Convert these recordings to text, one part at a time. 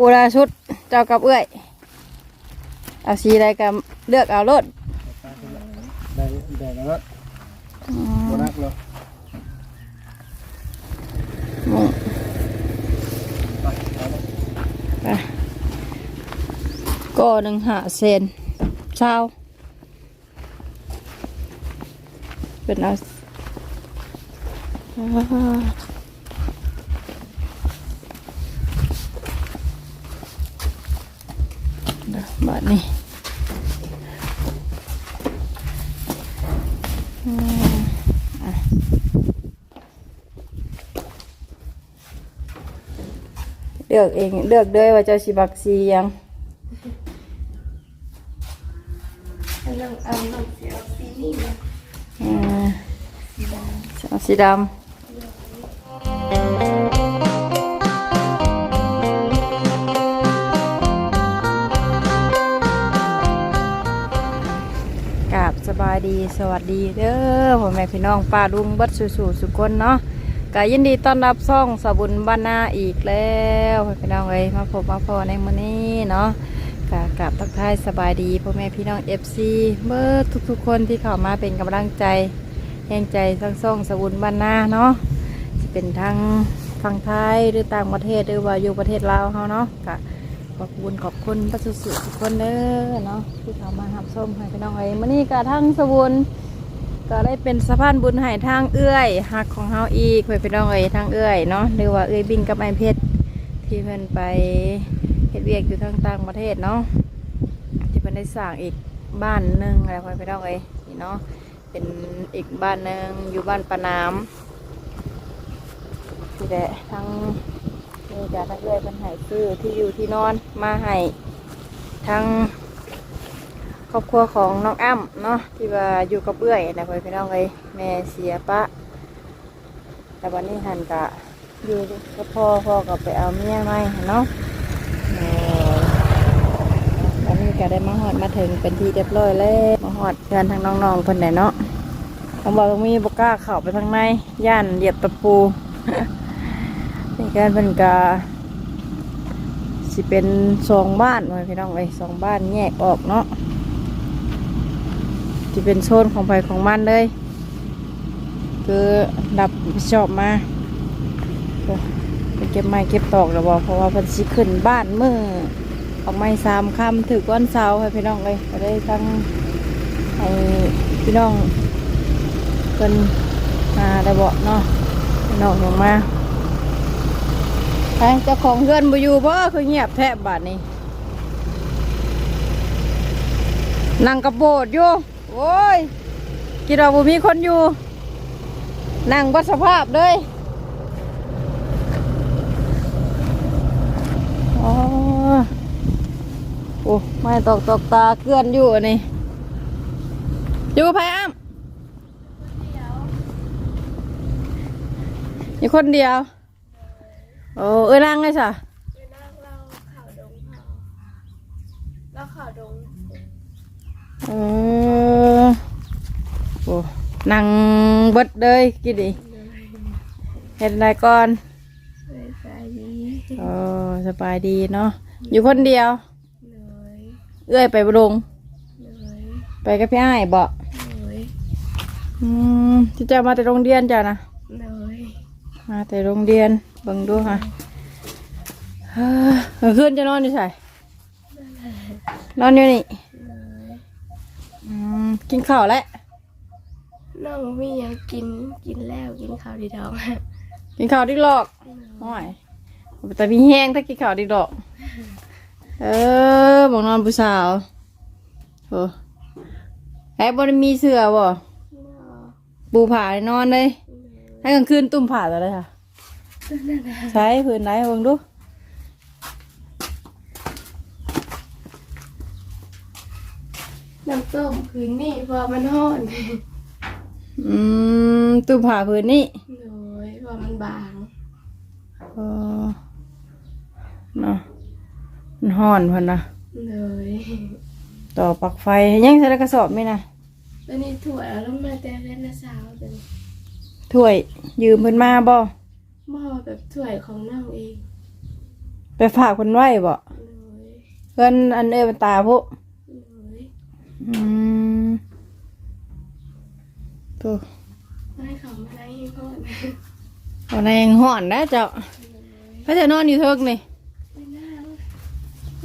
ปูลาชุดเจ้ากับเอื้อย เอาสีใดก็เลือกเอารถได้ได้แล้วโบนักเนาะอืมไปเอาละไปก็หนึ่งหาเซนเช้าเป็นเอาอ่าเดี๋ยวบัด นี้อืมอะเลือกเองเลือกด้วยว่าเจ้าสิบักสีหยังลองเอาลองเสียสีนี่นะอ่าเอาสีดำาบสบายดีสวัสดีเด้อพ่อแม่พี่น้องป้าลุงเบัดสู่สู่สุกคนเนาะก็ยินดีต้อนรับซ่องสบุญบ้านนาอีกแล้วพ่อพี่น้องเอ้ยมาพบมาพอในมื้อนี้เนาะกกราบทักทายสบายดีพ่อแม่พี่น้อง FC เบิดทุกๆคนที่เข้ามาเป็นกำลังใจแห่งใจทั้งส่องสบุญบ้านนาเนาะจะเป็นทั้งฝั่งไทยหรือต่างประเทศหรือว่าอยู่ประเทศลาวเฮาเนาะก็ ขอบคุณขอบคุณพระสุสุทุกคนเด้อเนาะที่เข้ามาหับส้มให้พี่น้องเอ้มื้อนี้ก็ทั้งสบุญก็ได้เป็นสะพานบุญให้ทางเอื้อยหักของเฮาอีกเพื่อนพี่น้องเอ้ทางเอื้อยเนาะหรือว่าเอื้อยบิงกับไอ้เพชรที่เพิ่นไปเฮ็ดเวียกอยู่ทางต่างประเทศเนาะที่เพิ่นได้สร้างอีกบ้านหนึ่งอะไรเพื่อนพี่น้องเอ้นี่เนาะเป็นอีกบ้านหนึ่งอยู่บ้านปะน้ำที่แหละทั้ง นี่จะทั้งเอื้อยเป็นไห้ซื้อที่อยู่ที่นอนมาให้ทั้งครอบครัวของน้องอ้ำเนาะที่ว่าอยู่กับเอื้อยนะเพื่อนพี่น้องเลยแม่เสียปะ แต่วันนี้หันกะอยู่กับพ่อพ่อก็ไปเอาเมียใหม่เนาะวันนี้ก็ได้มาหอดมาถึงเป็นที่เรียบร้อยแล้วมาหอดเพื่อนทางน้องๆเพิ่นไหนเนาะเขาบอกว่ามีบกล้าเข้าไปทางในย่านเหยียบตะปู นี่การเป็นกาสิเป็นสองบ้านไว้พี่น้องเอ้ยสองบ้านแยกออกเนาะที่เป็นโซนของไผของมันเลย คือดับชอบมาไปเก็บไม้เก็บตอกแล้วบอกเพราะว่าพิ่นสิขึ้นบ้านมือออกไม้สามคำถึกวันเสาให้พี่น้องเลยก็ได้ทั้งให้พี่น้องเป็นมาได้บอกเนาะนอกลงมา ไปเจ้าของเพื่อนบ่อยู่เพราะคือเงียบแทบบาดนี้นั่งกระโบดอยู่ โอ้ยกินเราบ่มีคนอยู่ นั่งบัดสภาพเลยอ๋อโอ้ไม่ตกตกตาเกลื่อนอยู่อันนี้ อยู่ไผอ้ำอยู่คนเดียว โอ้เอ้ยนั่งไงสะเวลาเราข่าวดงเผาเราข่าวดงเออโอ้นั่งเบิดเลยกินดิเลยเห็นอะไรก่อนเลยสายดีโอ้สบายดีเนาะอยู่คนเดียว เลยเอื้อยไปบลงเลยไปกับพี่ไอ้ายบ่เลยอืมที่จะมาแต่โรงเรียนจ้ะนะเลย มาแต่โรงเรียนเบิ่งดูค่ะเฮ้อเมื่อคืนจะนอนอยู่ใส่นอนอยู่นี่เลยอืมกินข้าวแล้วน้องมีหยังกินกินแล้วกินข้าวดีดอกกินข้าวดิกหลอกโอ้ยแต่มีแห้งถ้ากินข้าวดิกหลอก เออบอกนอนผู้สาวโอ้ไอ้บนมีเสือบ่ปูผ่าให้นอนเลย ถ้ากลางคืนตุ่มผ่าอะไรค่ะใช้พื้นไหนเบิ่งดูน้ำส้มคืนนี่พอมันห้อนอืมตุ่มผ่าพื้นนี่เลยพอมันบางเออเนาะมันห่อนพันนะเลยต่อปลักไฟยังใส่กระสอบไหมนะตอนนี้ถั่วแล้วมาแต่เล่นละสาวเป็น ถ้วยยืมเพิ่นมาบ่หม้อแบบถ้วยของน้องเองอไปฝากคนไว้บ่เลยเพื่อนอันเอ้ยเป็นตาพวกเลยอืมตัวให้เขามาได้ให้พ่อนะวันนี้ยังห่อนนะเจ้าพระจะนอนอยู่เทิกนี่ ไม่น่า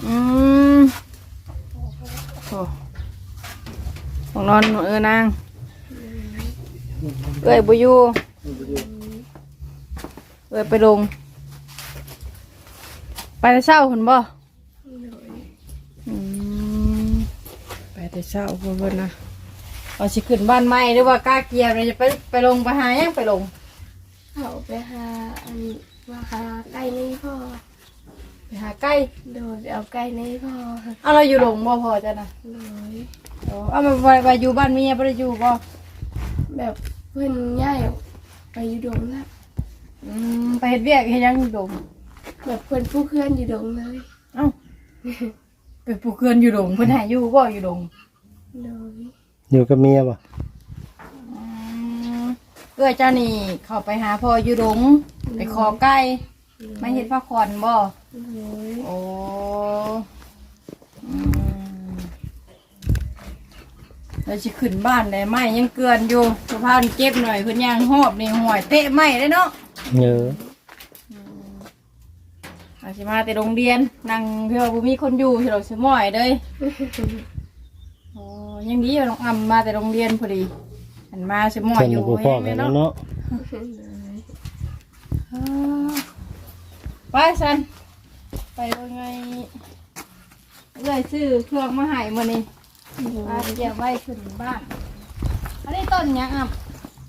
อืมโอ้ของนอนเออนาง เอ้ยบุยูเอ้ยไปลง ไปแต่เช้าคุณบ่เลยอืมไปแต่เช้าเพื่อนๆนะเอาสิขึ้นบ้านใหม่หรือว่ากล้าเกียร์เลยจะไปไปลงไปหายังไปลงเขาไปหาอันมาหาไก่นี่พ่อไปหาใกล้โดดเอาไก่นี่พ่อเอาเราอยู่ลงบ่พอจ้ะนะเลยเอาเอามาไปไปอยู่บ้านเมียไปอยู่บ่แบบ เพื่อนย่ายไปอยู่ดงละอืมไปเฮ็ดเวียกเฮ็ดหยังอยู่ลงแบบเพื่อนผู้เพื่อนอยู่ดงเลยเอ้าไปปลูกเกือนอยู่ลงเพิ่นให้อยู่บ่อยู่ลงเลยอยู่กับเมียป่ะอืมเอื้อเจ้านี่เข้าไปหาพ่ออยู่ลงไปขอไก่มาเฮ็ดผ้าขอนบ่เลยโอ้อื แล้วสิขึ้นบ้านได้ไหมยังเกลือนอยู่สะพานเจ็บหน่อยเพิ่นย่างหอบนี่ห่วยเตะไหมได้เนาะเยอะอาสิมาแต่โรงเรียนนั่งเพื่อบ่มีคนอยู่ที่เราสิม้อยเลยโอ้ยังดีว่าน้องอำมาแต่โรงเรียนพอดีอันมาสิม้อยเพิ่นอยู่บ่พ่อแม่กันเนาะเนาะอ่าไปสันไปว่าไงเลยซื้อเครื่องมาให้มื้อนี้ มาเก็บไว้ขึ้นบ้าน อันนี้ต้นหยังอะ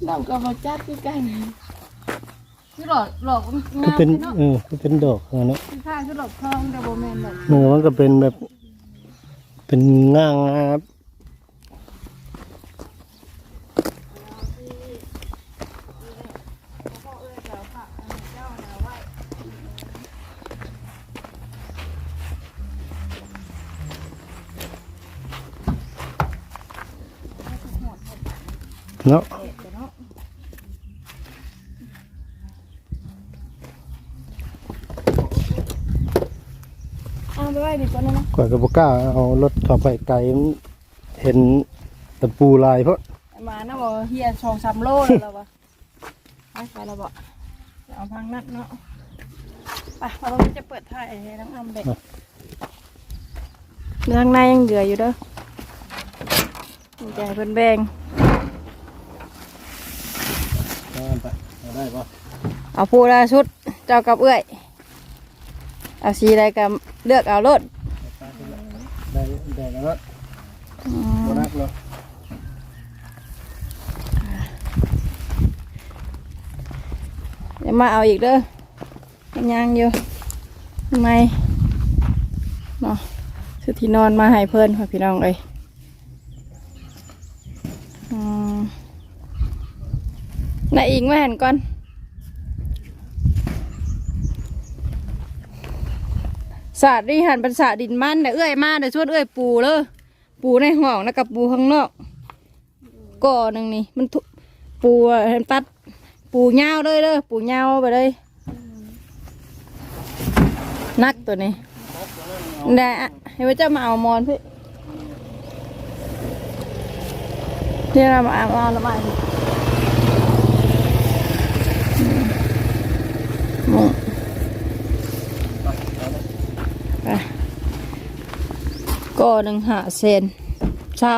เราก็มาจัดด้วยกันคือหลอดหลอกมันก็งามเป็นเนาะเออก็เป็นดอกอะเนาะคือข้างคือหลอกทองแต่บ่แม่นแบบเนื้อมันก็เป็นแบบ เป็นง่างครับ เนาะ เอาไปไว้ดี กว่านั้นนะก่อนกับกล้าเอารถเข้าไปไกลมันเห็นตะปูลายเพราะมานะบ่เฮียสองสามโลแล้วล่ะวะไปไปแล้วบ่จะเอาพังนัดเนาะไปเราจะเปิดถ่ายให้น้องอำเด็กเนื้องในยังเหลืออยู่เด้อมีใจเพิ่นแบ่งเอาไปเอาได้ปะเอาผู้ละชุดเจ้ากับเอื้อย เอาสีใดก็เลือกเอารถ ได้ได้แล้วเนาะอืมโบนัสเนาะเดี๋ยวมาเอาอีกเด้อมันยังอยู่ทำไมเนาะสุดที่นอนมาให้เพื่อนค่ะพี่น้องเลยอืมนายอิงมาเห็นก่อน สาดนี่หันเป็นสาดินมันเดี๋ยเอื้อยมาเดี๋ยชวนเอื้อยปูเลยปูในห้องแล้วกับปูข้างนอกก่อหนึ่งนี่มันทุปูเห็นตัดปูเงาเลยเด้อปูเงาไปเลยนักตัวนี้ได้อะให้พระเจ้ามาเอามอนพี่เดี๋ยวเรามาเอาเอาละมาอีกมุงไป ก็หนึ่งหาเซนเช้า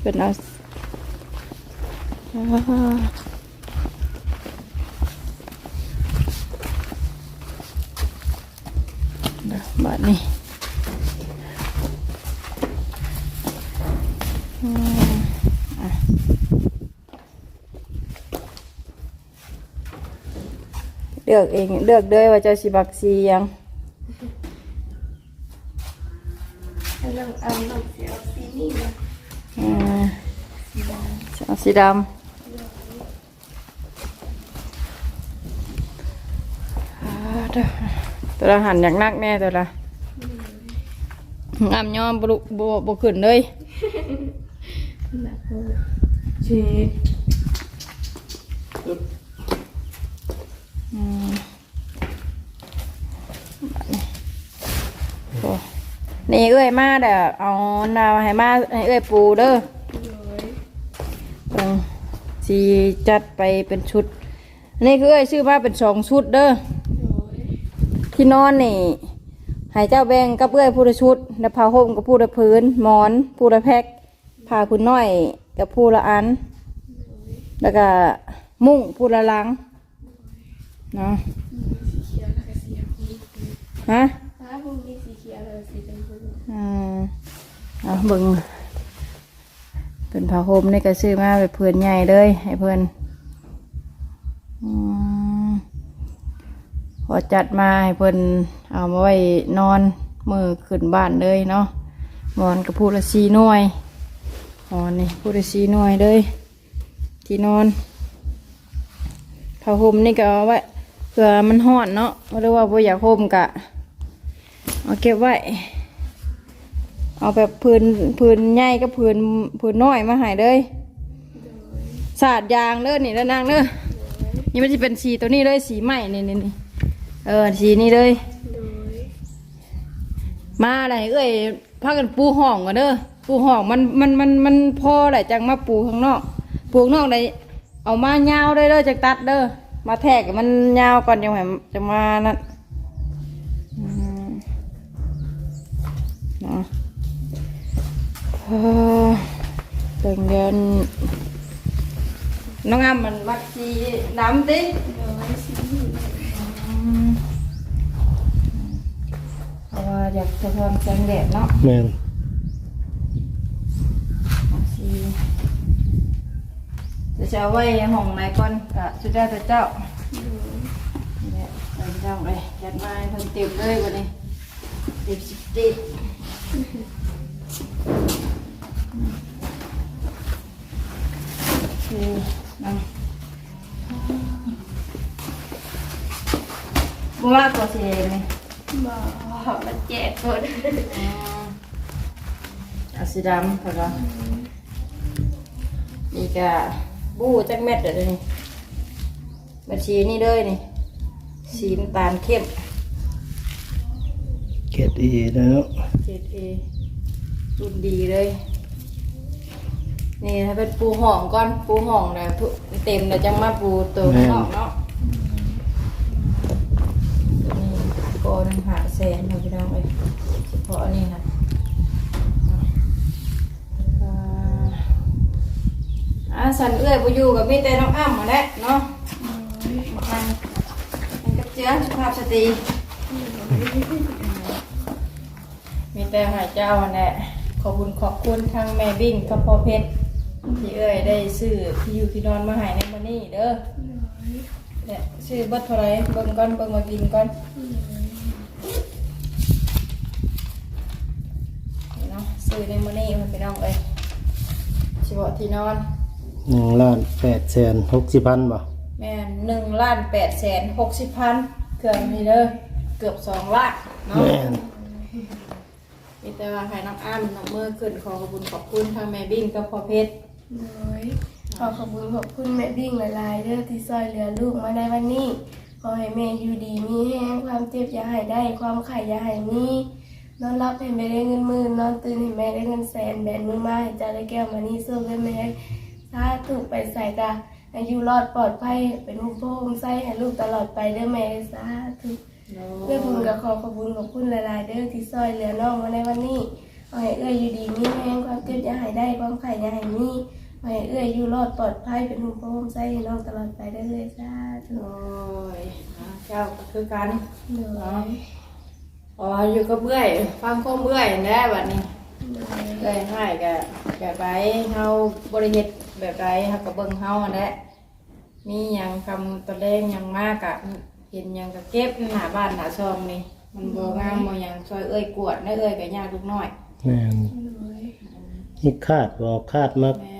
เป็นอาอ่าเดี๋ยวบัดนี้เลือกเองเลือกเลยว่าจ้าสิบักสียัง chị Đâm tôi đang hẳn nhạc nắc nè tôi là làm nho bộ bộ bộ khẩn đây chị nè ơi ma đã, ờ, nào hay ma, hay ơi bù đó. สิจัดไปเป็นชุดอันนี่คือเอ้ยซื้อมาเป็นสองชุดเด้อเลยที่นอนนี่ให้เจ้าแบ่งกับเอ้ยผู้ละชุดแล้วผ้าห่มกับผู้ละพื้นหมอนผู้ละแพ็คผ้าคุณน้อยกับผู้ละอัน แล้วก็มุ้งผู้ละหลังเนาะสีเขียวแล้วก็สีชมพูฮะฟ้าพวกนี้สีเขียวแล้วก็สีชมพูอืมเอาเบิ่ง เป็นผ้าห่มนี่ก็ซื้อมาเป็นเพื่อนใหญ่เลย ให้เพื่อนพอจัดมาให้เพื่อนเอามาไว้นอนมือขึ้นบ้านเลยเนาะหมอนกับผู้ละสีน่วยหมอนนี่ผู้ละสีน่วยเลยที่นอนผ้าห่มนี่ก็เอาไว้เผื่อมันห่อนเนาะหรือว่าบ่อยากห่มกะเอาเก็บไว้ เอาแบบพื้นพื้นใหญ่กับพื้นพื้นน้อยมาใหายเลยสาดยางเด้อนี่แล้วนางเด้อนี่มันจะเป็นสีตัวนี้เลยสีใหม่นี่นี่นี่เออสีนี้เลยมาอะไรเอ้ยพากันปูห้องกันเด้อปูห้องมันมันมันมันพอแหละจังมาปูข้างนอก ปูข้างนอกได้เอามายาวได้เด้อจากตัดเด้อมาแทกมันยาวก่อนยังไงจะมานั่น เออเดินเดินน้องอ้ำมันมักสีน้ำติเลยสีอืมเพราะว่าอยากจะเพิ่มแสงแดดเนาะแม่นสีจะจะเอาไว้ห้องไหนก่อนกะสุดได้แต่เจ้านี่แหละแต่เจ้าเลยยัดมาให้เพิ่นเต็มเลยวันนี้เต็มสิบติด คือนั่งบัวตัวสีแดงนี่บอกมันแจกคนอืมเอาสีดำพอแล้วนี่ก็บู้จักเม็ดเดี๋ยวนี้บัญชีนี่เลยนี่สีน้ำตาลเข้มเกรดอีแล้วเจ็ดเอรุ่นดีเลย นี่ถ้าเป็นปูห่องก่อนปูห่องแล้วทุเต็มแล้วจังมาปูตัวข้างนอกเนาะตัวนี้ก็หนึ่งหาแสนค่ะพี่น้องเลยเฉพาะอันนี้นะอ่าอ่าสันเอื้อยไปอยู่กับมีแต่น้องอ้ำมาแหละเนาะมันมันกับเจือสุภาพสตรีมีแต่หายเจ้าแหละขอบคุณขอบคุณทางแม่บิ้งกับพ่อเพชร ที่เอ้ยได้ซื้อที่อยู่ที่นอนมาให้ในมื้อนี้เด้อเนี่ยซื้อเบัตรเท่าไหรเบิ่งก่อนเบิ่งมาบินก่อนนี่เนาะซื้อในมื้อนี้มันไปน้องเอ้ยเฉพาะที่นอนหนึ่งล้านแปดแสนหกสิบพันบ่แม่นหนึ่งล้านแปดแสนหกสิบพันเครื่องนี้เด้อเกือบสองล้านเนาะแม่นมีแต่ว่าให้น้องอ้ำน้องมือขึ้นขอขอบคุณขอบคุณทางแม่บิ้งกับพ่อเพชร เลยขอขอบคุณขอบคุณแม่บิ่งหลายๆเด้อที่ซอยเหลือลูกมาในวันนี้ ขอให้แม่อยู่ดีมีแห้งความเจ็บอย่าให้ได้ ความไข่อย่าให้มีนอนรับให้แม่ได้เงินหมื่นนอนตื่นให้แม่ได้เงินแสนแบนมือมาให้จ้าได้แก้วมานี่สู้ให้แม่สาถูกไปใส่กะอายุรอดปลอดภัยเป็นหุ่นพ่อหุ่นไส้ให้ลูกตลอดไปเด้อแม่สาธุเพื่อบุญกับขอขอบคุณขอบคุณหลายๆเด้อที่ซอยเหลือน้องมาในวันนี้ขอให้เอื้อยอยู่ดีมีแห้งความเจ็บอย่าให้ได้ความไข่อย่าให้มีขอ ให้เอื้อยอยู่รอดปลอดภัยเป็นหุ่นพ่อหุ่นไส้ให้น้องตลอดไปได้เลยสาธุโอ้ยอะเจ้าก็คือกันเหนื่อยอ๋ออยู่กับเบื่อยฟังข้อมเบื่อยแน่บัดนี้เหนื่อยเบื่อยให้กับแบบไรเฮาบริเฮ็ดแบบไรเฮากับเบิ่งเฮาอันแหละมีหยังคำตัวเลงหยังมากอะเห็นหยังก็เก็บหน้าบ้านหน้าซองนี่มันบ่งามบ่หยังซอยเอ้ยกวดได้เอ้ยก็ยากลูกน้อยแม่นเหนื่อยนี่คาดบ่คาดมาแม่น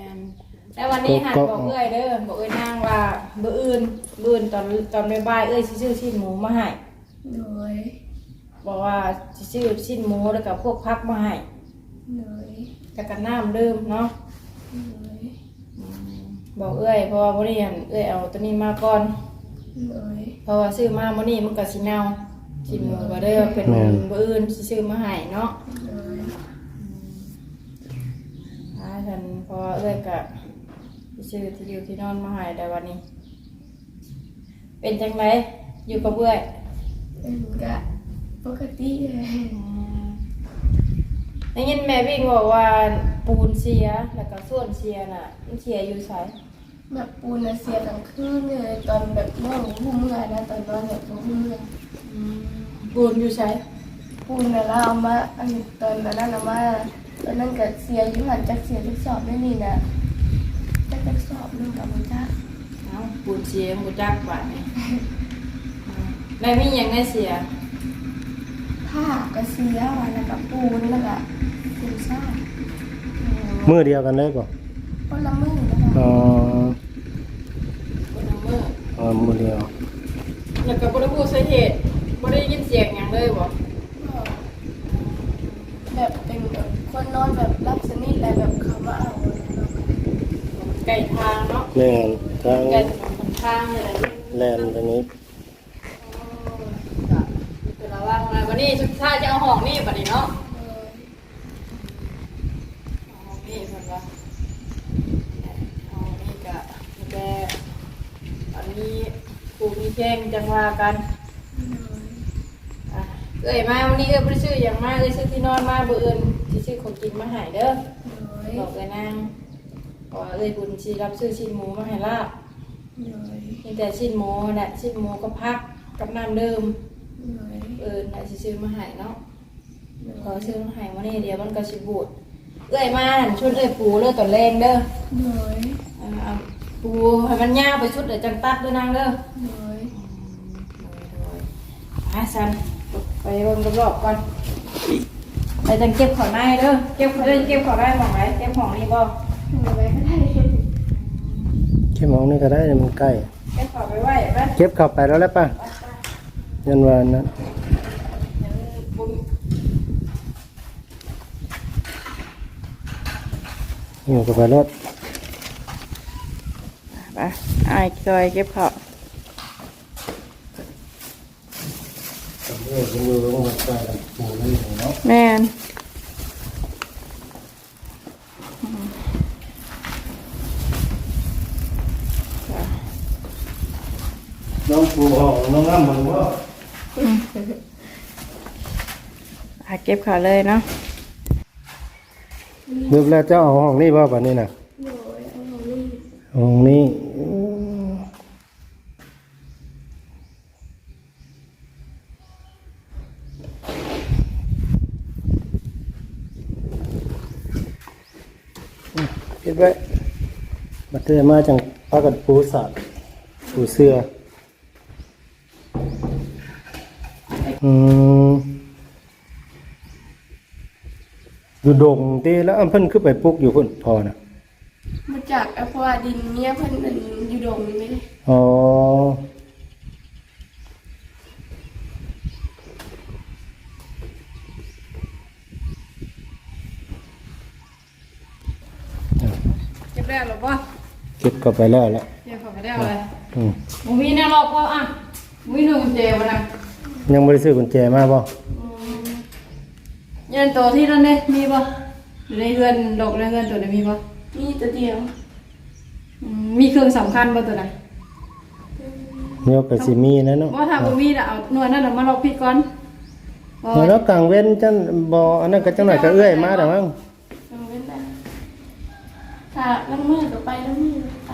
แต่วันนี้หันบอกเอ้ยเด้อบอกเอ้ยนางว่าเบื่ออื่นเบื่ออื่นตอนตอนบ่ายๆเอ้ยสิซื้อชิ้นหมูมาให้เหนื่อยบอกว่าสิซื้อชิ้นหมูแล้วก็พวกพักมาให้เหนื่อยแล้วก็น้ำดื่มเนาะเหนื่อยบอกเอ้ยเพราะว่าบ่ได้หันเอ้ยเอาตัวนี้มาก่อนเหนื่อยเพราะว่าซื้อมามื้อนี้มันก็สิเน่าสิสิหมูก็ได้ว่าเป็นแม่นบ่อื่นสิซื้อมาให้เนาะโดยอ่าฉันพอเอ้ยก็ สิซื้อที่อยู่ที่นอนมาให้แต่วันนี้ เป็นจังไดอยู่กับเอื้อยเป็นกะปกติเลยได้ยินแม่วิ่งบอกว่าปูนเสียแล้วก็ส่วนเสียน่ะมันเสียอยู่ไสแบบปูนน่ะเสียทั้งคืนเลยตอนแบบนอนหูเมื่อยนะตอนนอนแบบหูเมื่อยปูนอยู่ไสปูนน่ะเราเอามาอันนี้ตอนนั้นเอามาตอนนั้นก็เสียอยู่หันจากเสียทุกสอบไม่นี่นะ จากจักสอบนึงกับมันจ้าเอ้าปูนเสียบ่จักบาดนี่แม่มีหยังได้เสียผ้าก็เสียวันแล้วก็ปูนแล้วก็ปูนซ่ามือเดียวกันเลยบ่คนละมือนะคะอ๋อคนละมื้ออ๋อมือเดียวแล้วก็บ่ได้พูดสาเหตุบ่ได้ยินเสียงหยังเลยบ่แบบเป็นแบบคนนอนแบบรับสนิทอะไรแบบเขามาเอา ไก่ทางเนาะแม่นทางไก่ถนนหนทางอะไรนี่แลนตรงนี้ก็เป็นระวังนะวันนี้สุดท้ายจะเอาห้องนี่บัดนี้เนาะเอาห้องนี่เพิ่นว่าเอาห้องนี่ก็แต่อันนี้ปูมีแข้งจังว่ากันอะเอ้ยมาวันนี้เอ้ยบ่ได้ซื้อหยังมาเอ้ยซื้อที่นอนมาบ่อื่นสิซื้อของกินมาให้เด้อบอกเลยนางบอก ว่าเอ้ยบุญชีรับซื้อชิ้นหมูมาให้ลาบมีแต่ชิ้นหมูแหละชิ้นหมูก็พักกับน้ำเดิมเออน่ะสิซื้อมาให้เนาะขอซื้อมาให้วันนี้เดี๋ยวมันก็สิบูดเอ้ยมาหั่นชุดเอ้ยปูเลือตอนแรงเด้ออ่าเอาปูให้มันยาวไปชุดเดี๋ยวจังตัดเด้อนางเด้ออะสันไปเบิ่งรอบๆก่อนไปจังเก็บของในเด้อเก็บเอ้ยเก็บของได้หมองไหนเก็บของนี่บ่ แค่มองนี่ก็ได้มันใกล้เก็บของไปไว้ไหมเก็บเข้าไปแล้วแล้วป่ะยันว่านั้นยังบุญอยู่กับไปรถไปไอ้จอยเก็บของเอออยู่ลงมาใส่ปูนี่เนาะแม่นน้องปูห้อง น้องน้ำมันว่าอะเก็บของเลยเนาะนึกแล้วเจ้าเอาห้องนี้ว่าบัดนี้น่ะห้องนี้อืมเก็บไว้บัดเตอมาจังพากันปูสัตว์ปูเสื้อ อืมอยู่ดงตีแล้วอันเพิ่นขึ้นไปปลุกอยู่พุ่นพอนะมาจากเพราะว่าดินเนี้ยเพิ่นเป็นอยู่ดงนี่ไม่ได้อ๋อ嗯เก็บได้หรอปะเก็บกลับไปแล้วแหละเก็บของไปได้เลยอืมหมูมีแน่รอบพออะหมูมีหนึ่งกุญแจวะนะ ยังบ่ได้ซื้อกุญแจมาบ่ยันตัวที่นั่นเนี่ยมีปะอยู่ในเรือนดอกในเรือนตัวไหนมีปะมีตัวเดียวอืมมีเครื่องสำคัญปะตัวไหนเดี๋ยวก็สิมีนะเนาะว่าถ้าบ่มีน่ะเอาหน่วยนั่นน่ะมาลอกพี่ก่อนบ่เดี๋ยวแล้วกลางเว้นจังบ่อันนั้นก็จังหน่อยก็เอื้อยมาแต่มั้งเอาไว้นะถ้าล้างมือก็ไปล้างมือไป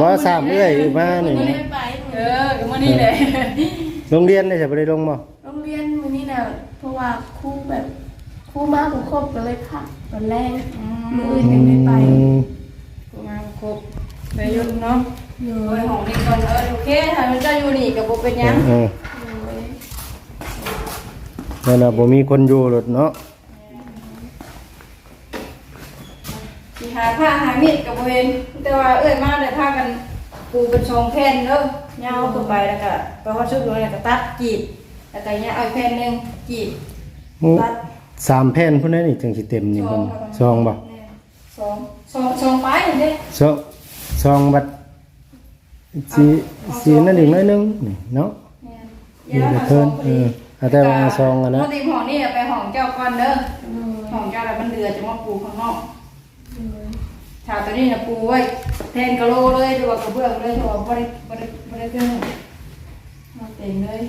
บ่สามเอื้อยมานี่ ไม่นะได้ไปเออก็มื้อนี้แหละ โรงเรียนได้จะบ่ได้ลงบ่โรงเรียนวันนี้น่ะเพราะว่าครูแบบครูมากครบก็เลยพักตอนแรกมืออื่นยังไม่ไปอืมงานครบไปยุ่นเนาะเลโอ้ยยของนี่ก่อนเออโอเคถ้ามันจะอยู่นี่ก็บ่เป็นหยังเออเลยนั่นน่ะบ่มีคนอยู่รถเนาะสิหาผ้าหามีดก็บ่เห็นแต่ว่าเอ้ยมาได้พากัน ปูเป็นสองแผ่นเด้อยาวขึ้นไปแล้วก็ไปฮอดชุดเลยแล้วก็ตัดกรีดแล้วก็เนี่ยเอาอีกแผ่นหนึงกรีดอืมตัดสามแผ่นพุ่นนั้นนี่จังสิเต็มนี่เพิ่นซองบ่สองสองสองไปเห็นเด้ ซองซองบัดสีสีนั่นอีกหน้อยนึงนี่เนาะเนี่ยนี่ก็เพิ่นเอออันเอาแต่ว่าซองอะนะ ปกติห้องนี่ไปห้องเจ้าก่อนเด้อห้องเจ้าแล้วมันเดือดจะมาปูข้างนอก ชาวตัวนี้นะปูไว้แทนกะโลเลยตัวากระเบื้องเลยตัวาบ่ได้บ่ได้บ่ได้เครื่องมาเต็มเลย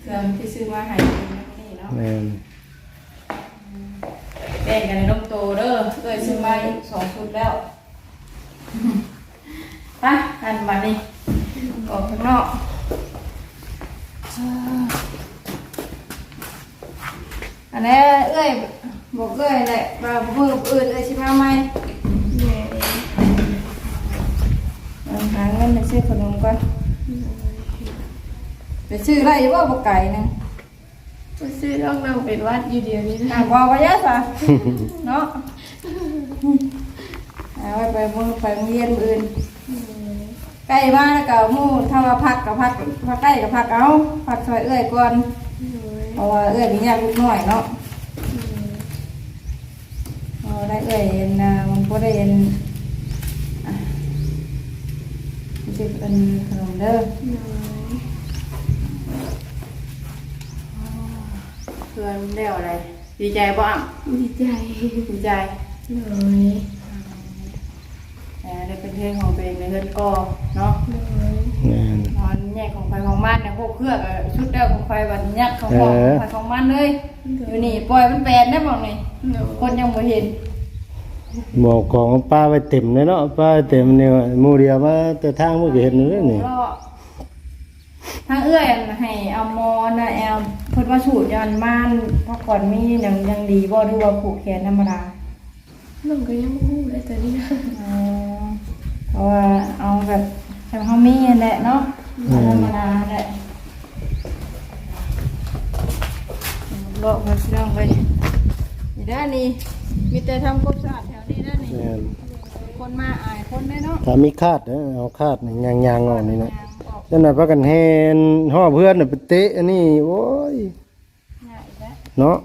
เครื่องที่ซื้อมาให้เป็นแบบนี้เนาะแม่นแบ่งกันในนมโตเด้อเลยซื้อมาอีกสองชุดแล้วไปอันมานี่ออกข้างนอกอันนี้เอ้ยบอกเอ้ยแหละว่าเพื่ออื่นเอ้ยชิมาไหมแม่ เอาหาเงินไปซื้อขนมก่อนไปซื้อไรว่าบกไก่หนึงไปซื้อน้องนางเป็นวัดอยู่เดียวนี้อะนะบอกว่าเยอะสะเนาะเอาไว้ไปมือไปโรงเรียนมื้ออื่นใกล้บ้านแล้วก็หมู่ถ้าว่าพักกับพักพักใกล้กับพักเอาพักซอยเอื้อยก่อนเพราะว่าเอื้อยนี่ยากลูกน้อยเนาะเอาได้เอื้อยเห็นนะมันก็ได้เห็นอะ มันจะเป็นขนมเด้อเพื่อนเรียกอะไรดีใจบ้างดีใจดีใจเลยแต่ได้เป็นเพลงของตัวเองในเฮือนก็เนาะเลยแม่นนอนแยกของไฟของมันเนี่ยพวกเครื่องอะชุดเดียวของไฟบันยักของของเออไฟของมันเลยอยู่นี่ปล่อยมันแบนได้บอกนี่คนยังบ่เห็น บอกของป้าไว้เต็มเลยเนาะป้าไว้เต็มเนี่ยหมู่เดียวมาแต่ทางมันก็เห็นเลยนี่รอทางเอื้อยอันให้เอามอนนะแอมเพิ่นว่าสูตรยันม่านเพราะก่อนมียังยังดีบ่ดูว่าผูกแขนธรรมดาน้องก็ยังไม่รู้เลยตอนนี้นะอ๋อเพราะว่าเอาแบบให้เฮามีนั่นแหละเนาะเอาธรรมดาแหละเลาะมาสิน้องไปนี่ด้านนี้มีแต่ทำความสะอาด แถวนี้ด้านนี้แม่นคนมาอายคนได้เนาะถ้ามีคาดนะเอาคาดนี่ยางๆออกนี่นะนั่นน่ะพากันแฮนห่อเพื่อนน่ะไปเตะอันนี้โอ้ยง่ายแล้วเนาะ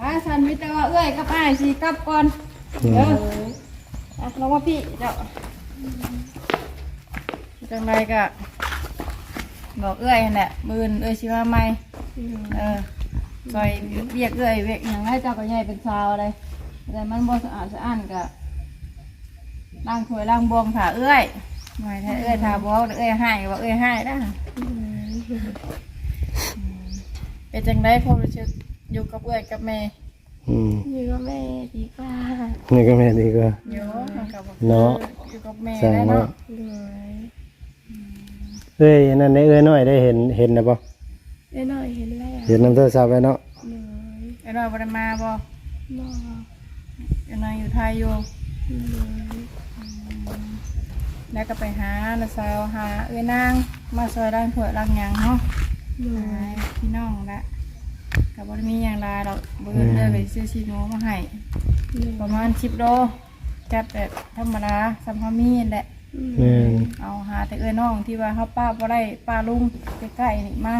ว่าสันมิตรว่าเอ้ยกับอ้ายสิกลับก่อนเด้ออะลงมาพี่เจ้าจังไรก็บอกเอ้ยนั่นแหละมืนเอ้ยสิว่าไหมเออ ซอยเวียกเอ้ยเวียกอย่างไรเจ้าก็ใหญ่เป็นชาวอะไรแต่มันบ่สะอาดสะอ้านก็ล้างถ้วยล้างบวงถ่าเอ้ยหน่อยถ้าเอ้ยถ่าบ่เอ้ยให้ว่าเอ้ยให้ได้อเป็นจังไรพอรู้สึกอยู่กับเอ้ยกับแม่อืมอยู่กับแม่ดีกว่านี่ก็แม่นดีกว่าอยู่กับเนาะอยู่กับแม่สั่งได้เนาะเนาะเลยเอ้ยนั่นได้เอ้ยน้อยได้เห็นเห็นนะบ่ได้หน่อยเห็นแล้ว เห็นน้ำโทรศัพท์ไว้เนาะเลยไอ้น้อยบ่ได้มาบ่มอไอ้น้อยอยู่ไทยอยู่เลยแล้วก็ไปหาละสาวหาเอ้ยนาง มาซอยล้างถ้วยล้างหยังเนาะเลหายพี่น้องละก็บ่ได้มีหยังหลายดอกบ่เอิ้นเลยไปซื้อชีหมูมาให้เลยประมาณ10โลจัดแต่ธรรมดาสำเฮามีนั่นแหละ แม่นเอาหาแต่เอ้ยน้องที่ว่าเฮาป้าบ่ได้ป้าลุงใกล้ๆนี่มา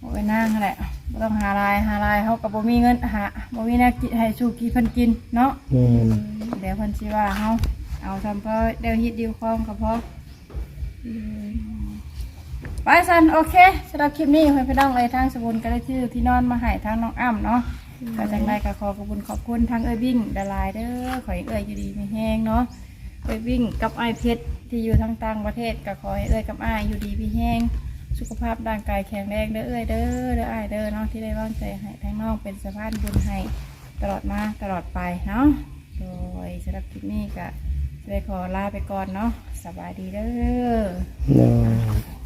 โอ้ยนางนั่นแหละบ่ต้องหาลายหาลายเฮาก็บ่มีเงินหาบ่มีแนวกินให้สู่กินเพิ่นกินเนาะแม่นเดี๋ยวเพิ่นสิว่าเฮาเอาทำเพื่อเดี๋ยวฮิตดิวคอมก็พอไปสันโอเคสำหรับคลิปนี้เพื่อนพี่น้องเลยทางสมุนก็ได้ชื่อที่นอนมาให้ทางน้องอ้ำเนาะก็จังไรก็ขอขอบคุณขอบคุณทางเอ้ยวิ่งดาลายเด้อขอให้เอ้ยอยู่ดีมีแห้งเนาะเอ้ยวิ่งกับไอายเพชรที่อยู่ทางต่างประเทศก็ขอให้เอ้ยกับไอายอยู่ดีมีแห้ง สุขภาพร่างกายแข็งแรงเด้อเอ้ยเด้อเด้อไอายเด้อเนาะที่ได้วางใจให้ทั้งน้องเป็นสะพานบุญให้ตลอดมาตลอดไปเนาะโดยสำหรับคลิปนี้ก็จะได้ขอลาไปก่อนเนาะสบายดีเด้อ เนาะ